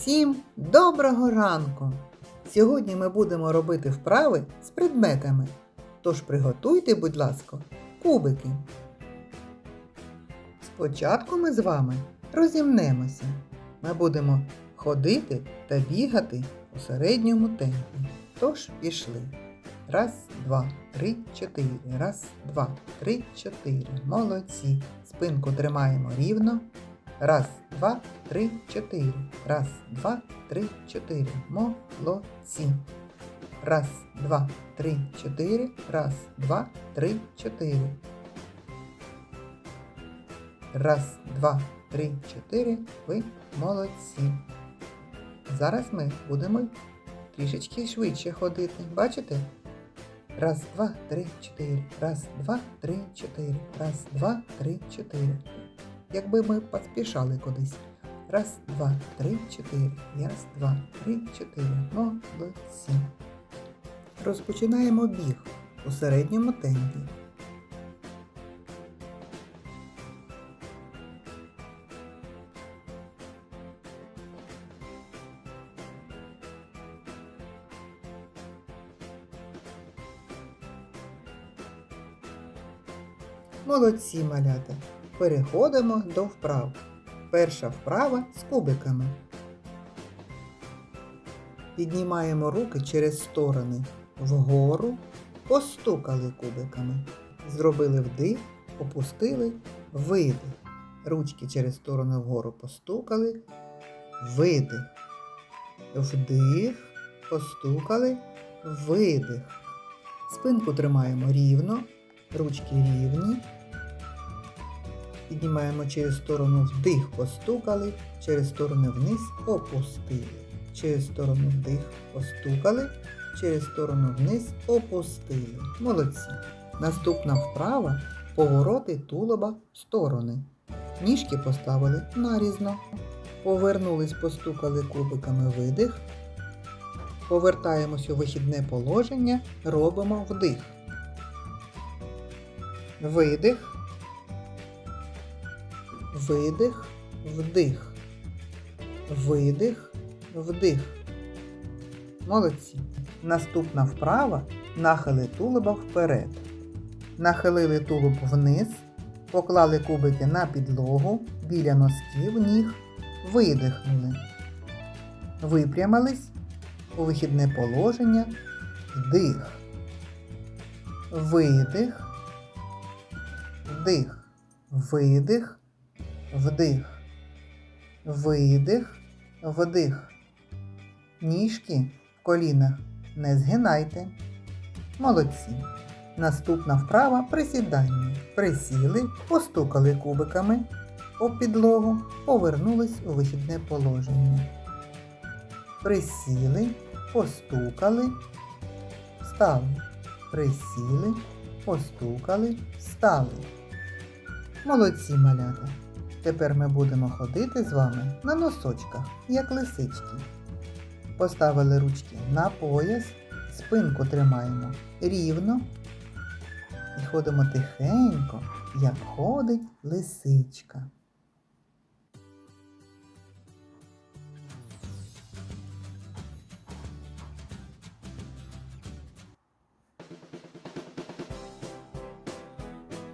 Всім доброго ранку! Сьогодні ми будемо робити вправи з предметами. Тож приготуйте, будь ласка, кубики. Спочатку ми з вами розімнемося. Ми будемо ходити та бігати у середньому темпі. Тож пішли. Раз, два, три, чотири. Раз, два, три, чотири. Молодці. Спинку тримаємо рівно. Раз, два, три, чотири. Раз, два, три, чотири. Молодці. Раз, два, три, чотири. Раз, два, три, чотири. Раз, два, три, чотири. Ви молодці. Зараз ми будемо трішечки швидше ходити. Бачите? Раз, два, три, чотири. Раз, два, три, чотири. Раз, два, три, чотири. Якби ми поспішали кудись. Раз, два, три, чотири. Раз, два, три, чотири. Молодці. Розпочинаємо біг у середньому темпі. Молодці, малята. Переходимо до вправ. Перша вправа з кубиками. Піднімаємо руки через сторони вгору, постукали кубиками. Зробили вдих, опустили, видих. Ручки через сторону вгору постукали, видих. Вдих, постукали, видих. Спинку тримаємо рівно, ручки рівні. Піднімаємо через сторону вдих, постукали, через сторону вниз опустили. Через сторону вдих постукали, через сторону вниз опустили. Молодці. Наступна вправа повороти тулуба в сторони. Ніжки поставили нарізно. Повернулись, постукали кубиками видих. Повертаємось у вихідне положення, робимо вдих. Видих видих, вдих, видих, вдих. Молодці. Наступна вправа. Нахили тулуба вперед. Нахилили тулуб вниз, поклали кубики на підлогу. Біля носків ніг, видихнули. Випрямились. У вихідне положення, вдих, видих, вдих, видих, вдих, видих, вдих. Ніжки в колінах не згинайте. Молодці. Наступна вправа присідання. Присіли, постукали кубиками об підлогу, повернулись у вихідне положення. Присіли, постукали, встали. Присіли, постукали, встали. Молодці малята. Тепер ми будемо ходити з вами на носочках, як лисички. Поставили ручки на пояс, спинку тримаємо рівно і ходимо тихенько, як ходить лисичка.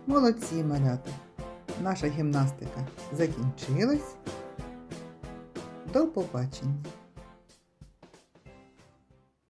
Молодці, малята! Наша гімнастика закінчилась. До побачення!